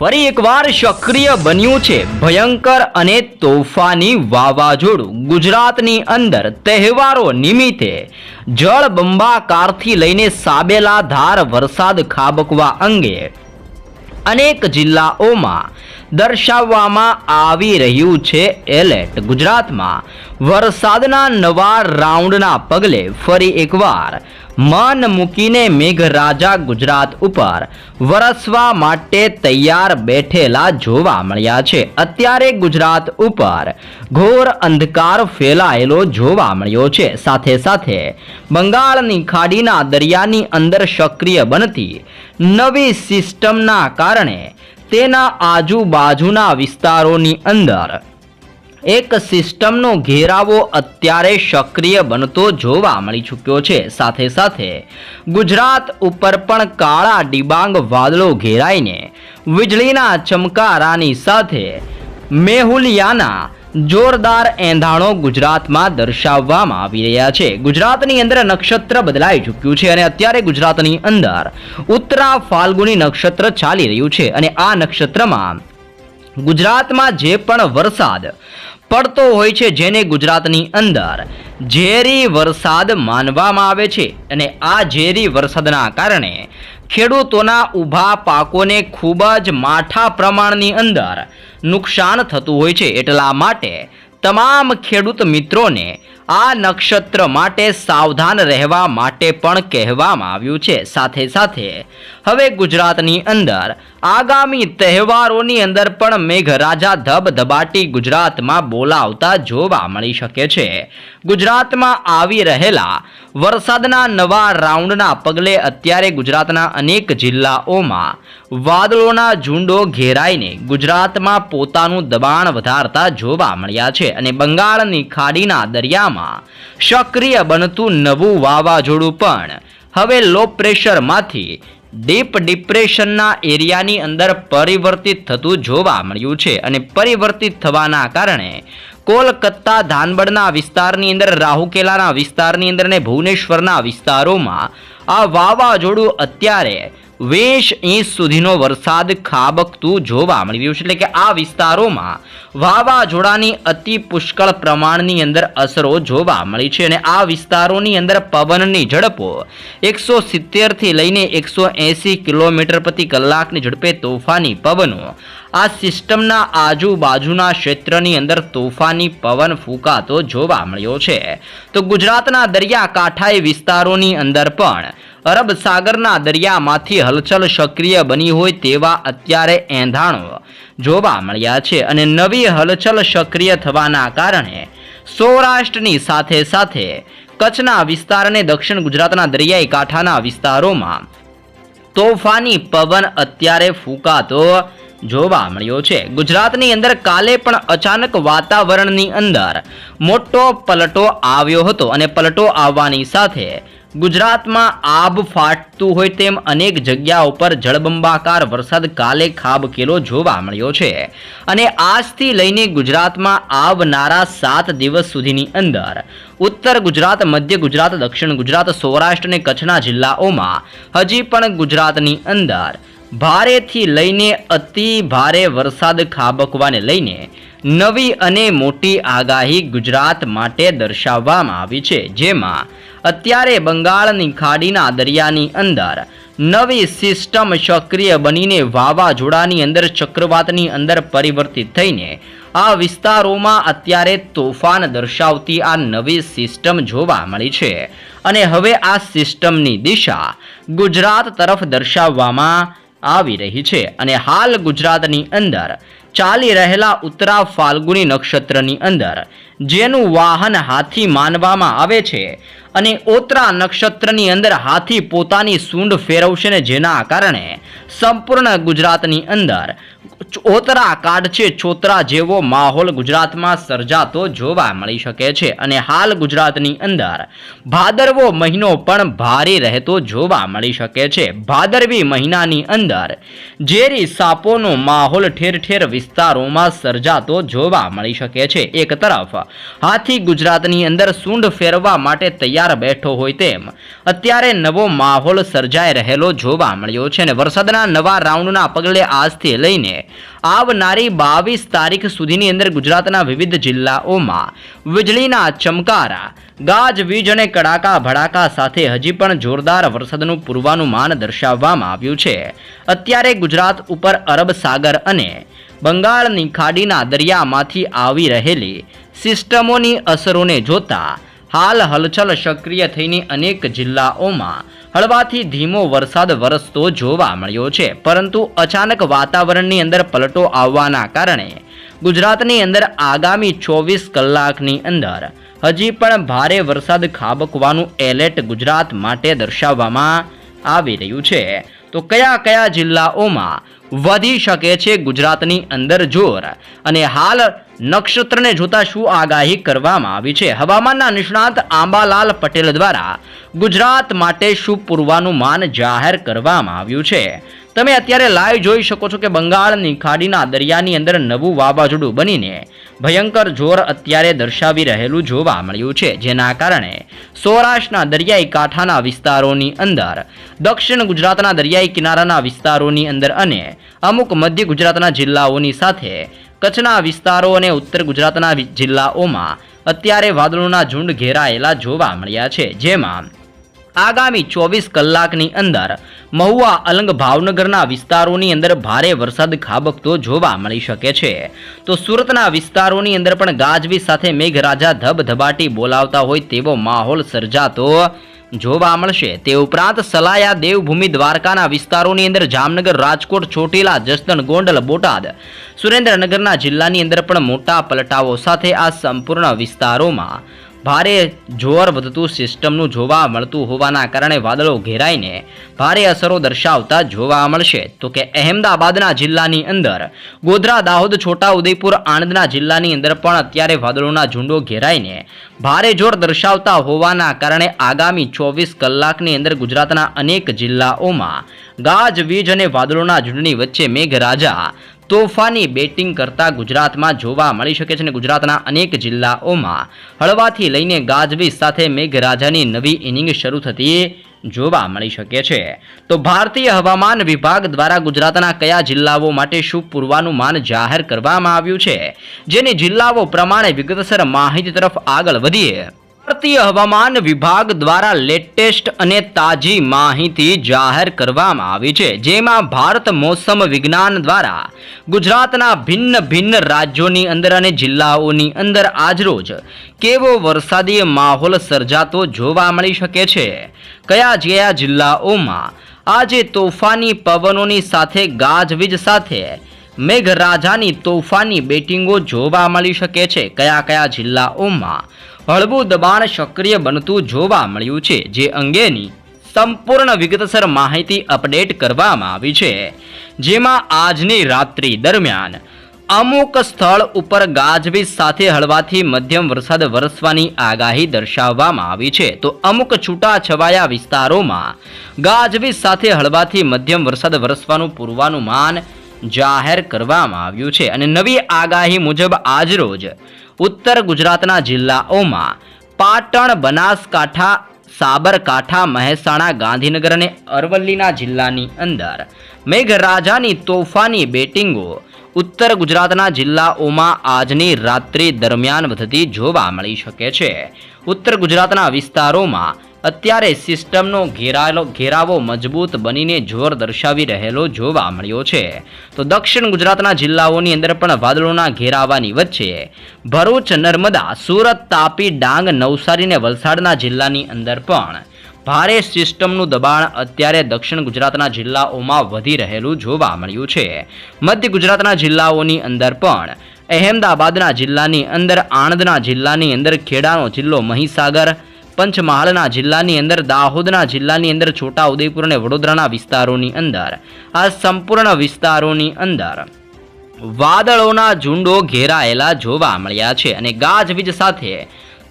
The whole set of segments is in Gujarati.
ફરી એકવાર સક્રિય બન્યું છે ભયંકર અને તોફાની વાવાઝોડું. ગુજરાતની અંદર તહેવારો નિમિત્તે જળબંબાકારથી લઈને સાબેલા ધાર વરસાદ ખાબકવા અંગે અનેક જિલ્લાઓમાં દર્શાવવામાં આવી રહ્યું છે એલર્ટ. ગુજરાતમાં વરસાદના નવા રાઉન્ડના પગલે ફરી એકવાર મન મૂકીને મેઘરાજા ગુજરાત ઉપર વરસવા માટે તૈયાર બેઠેલા જોવા મળ્યા છે. અત્યારે ગુજરાત ઉપર ઘોર અંધકાર ફેલાયેલો જોવા મળ્યો છે. સાથે સાથે બંગાળની ખાડીના દરિયાની અંદર સક્રિય બનતી નવી સિસ્ટમના કારણે તેના આજુબાજુના વિસ્તારોની અંદર એક સિસ્ટમનો ઘેરાવો અત્યારે સક્રિય બનતો જોવા મળી ચૂક્યો છે. સાથે સાથે ગુજરાત ઉપર પણ કાળા ડિબાંગ વાદળો ઘેરાઈને વીજળીના ચમકારાની સાથે મેહુલિયાના જોરદાર એંધાણો ગુજરાતમાં દર્શાવવામાં આવી રહ્યા છે. ગુજરાતની અંદર નક્ષત્ર બદલાઈ ચૂક્યું છે અને અત્યારે ગુજરાતની અંદર ઉત્તરા ફાલ્ગુની નક્ષત્ર ચાલી રહ્યું છે અને આ નક્ષત્રમાં ગુજરાતમાં જે પણ વરસાદ પડતો હોય છે જેને ગુજરાતની અંદર ઝેરી વરસાદ માનવામાં આવે છે. અને આ ઝેરી વરસાદના કારણે ખેડૂતોના ઊભા પાકોને ખૂબ જ માઠા પ્રમાણની અંદર નુકસાન થતું હોય છે એટલા માટે તમામ ખેડૂત મિત્રોને આ નક્ષત્ર માટે સાવધાન રહેવા માટે પણ કહેવામાં આવ્યું છે. સાથે સાથે હવે ગુજરાતની અંદર આગામી તહેવારોની અંદર પણ મેઘરાજા ધબધબાટી ગુજરાતમાં બોલાવતા જોવા મળી શકે છે. ગુજરાતમાં આવી રહેલા વરસાદના નવા રાઉન્ડના પગલે અત્યારે ગુજરાતના અનેક જિલ્લાઓમાં વાદળોના ઝુંડો ઘેરાઈને ગુજરાતમાં પોતાનું દબાણ વધારતા જોવા મળ્યા છે અને બંગાળની ખાડીના દરિયામાં સક્રિય બનતું નવું વાવાઝોડું પણ હવે લો પ્રેશરમાંથી ડીપ ડિપ્રેશનના એરિયાની અંદર પરિવર્તિત થતું જોવા મળ્યું છે અને પરિવર્તિત થવાના કારણે કોલકાતા ધાનબડના વિસ્તારની અંદર, રાહુકેલાના વિસ્તારની અંદર અને ભુવનેશ્વરના વિસ્તારોમાં આ વાવાઝોડું અત્યારે વીસ ઇંચ સુધીનો વરસાદ ખાબકતું જોવા મળી રહ્યું છે. એટલે કે આ વિસ્તારોમાં વાવાઝોડાની અતિ પુષ્કળ પ્રમાણની અંદર અસરો જોવા મળી છે અને આ વિસ્તારોની અંદર પવનની ઝડપો એકસો સિત્તેરથી લઈને એકસો એંસી કિલોમીટર પ્રતિ કલાકની ઝડપે તોફાની પવનો, આ સિસ્ટમના આજુબાજુના ક્ષેત્રની અંદર તોફાની પવન ફૂંકાતો જોવા મળ્યો છે. તો ગુજરાતના દરિયાકાંઠાએ વિસ્તારોની અંદર પણ અરબ સાગરના દરિયામાંથી હલચલ સક્રિય બની હોય તેવા અત્યારે એંધાણો જોવા મળ્યા છે અને નવી હલચલ સક્રિય થવાના કારણે સૌરાષ્ટ્રની સાથે સાથે કચ્છના વિસ્તાર અને દક્ષિણ ગુજરાતના દરિયાઈ કાંઠાના વિસ્તારોમાં તોફાની પવન અત્યારે ફૂંકાતો જોવા મળ્યો છે. ગુજરાતની અંદર કાલે પણ અચાનક વાતાવરણની અંદર મોટો પલટો આવ્યો હતો અને પલટો આવવાની સાથે ગુજરાતમાં આબ ફાટતું હોય તેમ અનેક જગ્યાઓ પર જળબંબાકાર વરસાદ કાલે ખાબકેલો જોવા મળ્યો છે. અને આજથી લઈને ગુજરાતમાં આવનારા સાત દિવસ સુધીની અંદર ઉત્તર ગુજરાત, મધ્ય ગુજરાત, દક્ષિણ ગુજરાત, સૌરાષ્ટ્ર અને કચ્છના જિલ્લાઓમાં હજી પણ ગુજરાતની અંદર ભારેથી લઈને અતિ ભારે વરસાદ ખાબકવાને લઈને નવી અને મોટી આગાહી ગુજરાત માટે દર્શાવવામાં આવી છે. જેમાં અત્યારે બંગાળની ખાડીના દરિયાની અંદર નવી સિસ્ટમ સક્રિય બનીને વાવાઝોડાની અંદર, ચક્રવાતની અંદર પરિવર્તિત થઈને આ વિસ્તારોમાં અત્યારે તોફાન દર્શાવતી આ નવી સિસ્ટમ જોવા મળી છે. અને હવે આ સિસ્ટમની દિશા ગુજરાત તરફ દર્શાવવામાં આવી રહી છે. અને હાલ ગુજરાતની અંદર ચાલી રહેલા ઉત્તરા ફાલ્ગુની નક્ષત્રની અંદર, જેનું વાહન હાથી માનવામાં આવે છે અને ઓતરા નક્ષત્રની અંદર હાથી પોતાની સૂંઢ ફેરવશે ને જેના કારણે સંપૂર્ણ ગુજરાતની અંદર ઓતરા કાઢશે ચોતરા જેવો માહોલ ગુજરાતમાં સર્જાતો જોવા મળી શકે છે અને હાલ ગુજરાતની અંદર ભાદરવો મહિનો પણ ભારે રહેતો જોવા મળી શકે છે. ભાદરવી મહિનાની અંદર ઝેરી સાપોનો માહોલ ઠેર ઠેર વિસ્તારોમાં સર્જાતો જોવા મળી શકે છે. એક તરફ હાથી ગુજરાતની અંદર સૂંઢ ફેરવા માટે તૈયાર બેઠો હોય તેમ અત્યારે નવો માહોલ સર્જાઈ રહેલો જોવા મળ્યો છે અને વરસાદના નવા રાઉન્ડના પગલે આજથી લઈને આવનારી બાવીસ તારીખ સુધીની અંદર ગુજરાતના વિવિધ જિલ્લાઓમાં વીજળીના ચમકારા ગાજવીજ અને કડાકા ભડાકા સાથે હજી પણ જોરદાર વરસાદનું પૂર્વાનુમાન દર્શાવવામાં આવ્યું છે. અત્યારે ગુજરાત ઉપર અરબ સાગર અને બંગાળની ખાડીના દરિયામાંથી આવી રહેલી સિસ્ટમોની અસરોને જોતા હાલ હલચલ સક્રિય થઈને અનેક જિલ્લાઓમાં હળવાથી ધીમો વરસાદ વરસતો જોવા મળ્યો છે. પરંતુ અચાનક વાતાવરણની અંદર પલટો આવવાના કારણે ગુજરાતની અંદર આગામી ચોવીસ કલાકની અંદર હજી પણ ભારે વરસાદ ખાબકવાનું એલર્ટ ગુજરાત માટે દર્શાવવામાં આવી રહ્યું છે. તો કયા કયા જિલ્લાઓમાં વધી શકે છે ગુજરાતની અંદર જોર? અને હાલ નક્ષત્રને જોતા શું આગાહી કરવામાં આવી છે? હવામાનના નિષ્ણાત આંબાલાલ પટેલ દ્વારા ગુજરાત માટે શું પૂર્વાનુમાન જાહેર કરવામાં આવ્યું છે. તમે અત્યારે લાઈવ જોઈ શકો છો કે બંગાળની ખાડીના દરિયાની અંદર નવું વાવાઝોડું બનીને ભયંકર જોર અત્યારે દર્શાવી રહેલું જોવા મળ્યું છે, જેના કારણે સૌરાષ્ટ્રના દરિયાઈ કાંઠાના વિસ્તારોની અંદર, દક્ષિણ ગુજરાતના દરિયાઈ કિનારાના વિસ્તારોની અંદર અને અમુક મધ્ય ગુજરાતના જિલ્લાઓની સાથે કચ્છના વિસ્તારો અને ઉત્તર ગુજરાતના જિલ્લાઓમાં અત્યારે વાદળોના ઝુંડ ઘેરાયેલા જોવા મળ્યા છે, જેમાં આગામી ચોવીસ કલાકની અંદર મહુવા અલંગ ભાવનગરના વિસ્તારોની અંદર ભારે વરસાદ ખાબકતો જોવા મળી શકે છે. તો સુરતના વિસ્તારોની અંદર પણ ગાજવીજ સાથે મેઘરાજા ધબધબાટી બોલાવતા હોય તેવો માહોલ સર્જાતો જોવા મળશે. તે ઉપરાંત સલાયા દેવભૂમિ દ્વારકાના વિસ્તારોની અંદર જામનગર, રાજકોટ, ચોટીલા, જસદણ, ગોંડલ, બોટાદ, સુરેન્દ્રનગરના જિલ્લાની અંદર પણ મોટા પલટાઓ સાથે આ સંપૂર્ણ વિસ્તારોમાં ભારે જોર વધતું સિસ્ટમનું જોવા મળતું હોવાના કારણે વાદળો ઘેરાઈને ભારે અસરો દર્શાવતા જોવા મળશે. તો કે અહેમદાબાદના જિલ્લાની અંદર, ગોધરા, દાહોદ, છોટા, ઉદયપુર, આણંદના જિલ્લાની અંદર પણ અત્યારે વાદળોના ઝુંડો ઘેરાઈને ભારે જોર દર્શાવતા હોવાના કારણે આગામી ચોવીસ કલાકની અંદર ગુજરાતના અનેક જિલ્લાઓમાં ગાજવીજ અને વાદળોના ઝુંડની વચ્ચે મેઘરાજા તોફાની બેટિંગ કરતા ગુજરાતમાં જોવા મળી શકે છે અને ગુજરાતના અનેક જિલ્લાઓમાં હળવાથી લઈને ગાજવીજ સાથે મેઘરાજાની નવી ઇનિંગ શરૂ થતી જોવા મળી શકે છે. તો ભારતીય હવામાન વિભાગ દ્વારા ગુજરાતના કયા જિલ્લાઓ માટે શું પૂર્વાનુમાન જાહેર કરવામાં આવ્યું છે? જેની જિલ્લાઓ પ્રમાણે વિગતસર માહિતી તરફ આગળ વધીએ. ભારતીય હવામાન વિભાગ દ્વારા લેટેસ્ટ અને તાજી માહિતી જાહેર કરવામાં આવી છે, જેમાં ભારત મોસમ વિજ્ઞાન દ્વારા ગુજરાતના ભિન્ન ભિન્ન રાજ્યોની અંદર અને જિલ્લાઓની અંદર આજરોજ કેવો વરસાદી માહોલ સર્જાતો જોવા મળી શકે છે? કયા કયા જિલ્લાઓમાં આજે તોફાની પવનોની સાથે ગાજવીજ સાથે મેઘરાજાની તોફાની બેટિંગો જોવા મળી શકે છે? કયા કયા જિલ્લાઓમાં હળવું દબાણ સક્રિય બનતું જોવા મળ્યું છે, જે અંગેની સંપૂર્ણ વિગતસર માહિતી અપડેટ કરવામાં આવી છે. જેમાં આજની રાત્રિ દરમિયાન અમુક સ્થળ ઉપર ગાજવીજ સાથે હળવાથી મધ્યમ વરસાદ વરસવાની આગાહી દર્શાવવામાં આવી છે. તો અમુક છૂટાછવાયા વિસ્તારોમાં ગાજવીજ સાથે હળવાથી મધ્યમ વરસાદ વરસવાનું પૂર્વાનુમાન જાહેર કરવામાં આવ્યું છે. અને નવી આગાહી મુજબ આજરોજ ઉત્તર ગુજરાતના જિલ્લાઓમાં પાટણ, બનાસકાંઠા, સાબરકાંઠા, મહેસાણા, ગાંધીનગર અને અરવલ્લીના જિલ્લાની અંદર મેઘરાજાની તોફાની બેટિંગો ઉત્તર ગુજરાતના જિલ્લાઓમાં આજની રાત્રિ દરમિયાન વધતી જોવા મળી શકે છે. ઉત્તર ગુજરાતના વિસ્તારોમાં અત્યારે સિસ્ટમનો ઘેરાયેલો, ઘેરાવો મજબૂત બનીને જોર દર્શાવી રહેલો જોવા મળ્યો છે. તો દક્ષિણ ગુજરાતના જિલ્લાઓની અંદર પણ વાદળોના ઘેરાવાની વચ્ચે ભરૂચ, નર્મદા, સુરત, તાપી, ડાંગ, નવસારી અને વલસાડના જિલ્લાની અંદર પણ ભારે સિસ્ટમનું દબાણ અત્યારે દક્ષિણ ગુજરાતના જિલ્લાઓમાં વધી રહેલું જોવા મળ્યું છે. મધ્ય ગુજરાતના જિલ્લાઓની અંદર પણ અહેમદાબાદના જિલ્લાની અંદર, આણંદના જિલ્લાની અંદર, ખેડાનો જિલ્લો મહીસાગર પંચમહાલના જિલ્લાની અંદર, દાહોદના જિલ્લાની અંદર છોટા ઉદયપુર અને વડોદરાના વિસ્તારોની અંદર. આ સંપૂર્ણ વિસ્તારોની અંદર વાદળોના ઝુંડો ઘેરાયેલા જોવા મળ્યા છે અને ગાજવીજ સાથે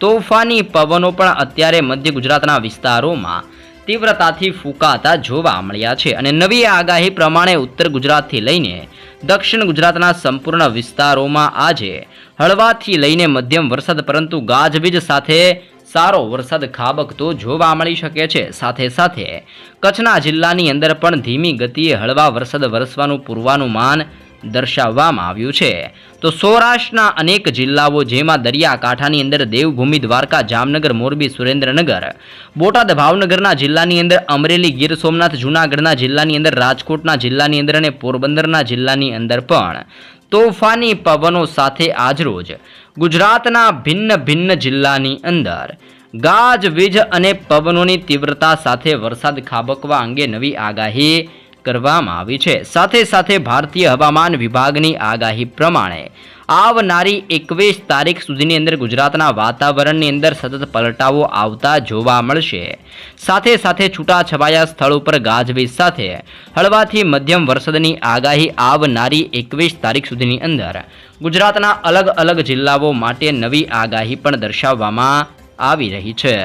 તોફાની પવનો પણ અત્યારે મધ્ય ગુજરાતના વિસ્તારોમાં તીવ્રતાથી ફૂંકાતા જોવા મળ્યા છે. અને નવી આગાહી પ્રમાણે ઉત્તર ગુજરાતથી લઈને દક્ષિણ ગુજરાતના સંપૂર્ણ વિસ્તારોમાં આજે હળવાથી લઈને મધ્યમ વરસાદ, પરંતુ ગાજવીજ સાથે સારો વરસાદ ખાબકતો જોવા મળી શકે છે. સાથે સાથે કચ્છના જિલ્લાની અંદર પણ ધીમી ગતિએ હળવા વરસાદ વરસવાનું પૂર્વાનુમાન દર્શાવવામાં આવ્યું છે. તો સૌરાષ્ટ્રના અનેક જિલ્લાઓ જેમાં દરિયાકાંઠાની અંદર દેવભૂમિ દ્વારકા, જામનગર, મોરબી, સુરેન્દ્રનગર, બોટાદ, ભાવનગરના જિલ્લાની અંદર અમરેલી, ગીર સોમનાથ, જૂનાગઢના જિલ્લાની અંદર રાજકોટના જિલ્લાની અંદર અને પોરબંદરના જિલ્લાની અંદર પણ તોફાની પવનો સાથે આજરોજ ગુજરાતના ભિન્ન ભિન્ન જિલ્લાની અંદર ગાજવીજ અને પવનોની તીવ્રતા સાથે વરસાદ ખાબકવા અંગે નવી આગાહી કરવામાં આવી છે. સાથે સાથે ભારતીય હવામાન વિભાગની આગાહી પ્રમાણે આવનારી એકવીસ તારીખ સુધીની અંદર ગુજરાતના વાતાવરણની અંદર સતત પલટાવો આવતા જોવા મળશે. સાથે સાથે છૂટાછવાયા સ્થળ ઉપર ગાજવીજ સાથે હળવાથી મધ્યમ વરસાદની આગાહી આવનારી એકવીસ તારીખ સુધીની અંદર ગુજરાતના અલગ અલગ જિલ્લાઓ માટે નવી આગાહી પણ દર્શાવવામાં આવી રહી છે.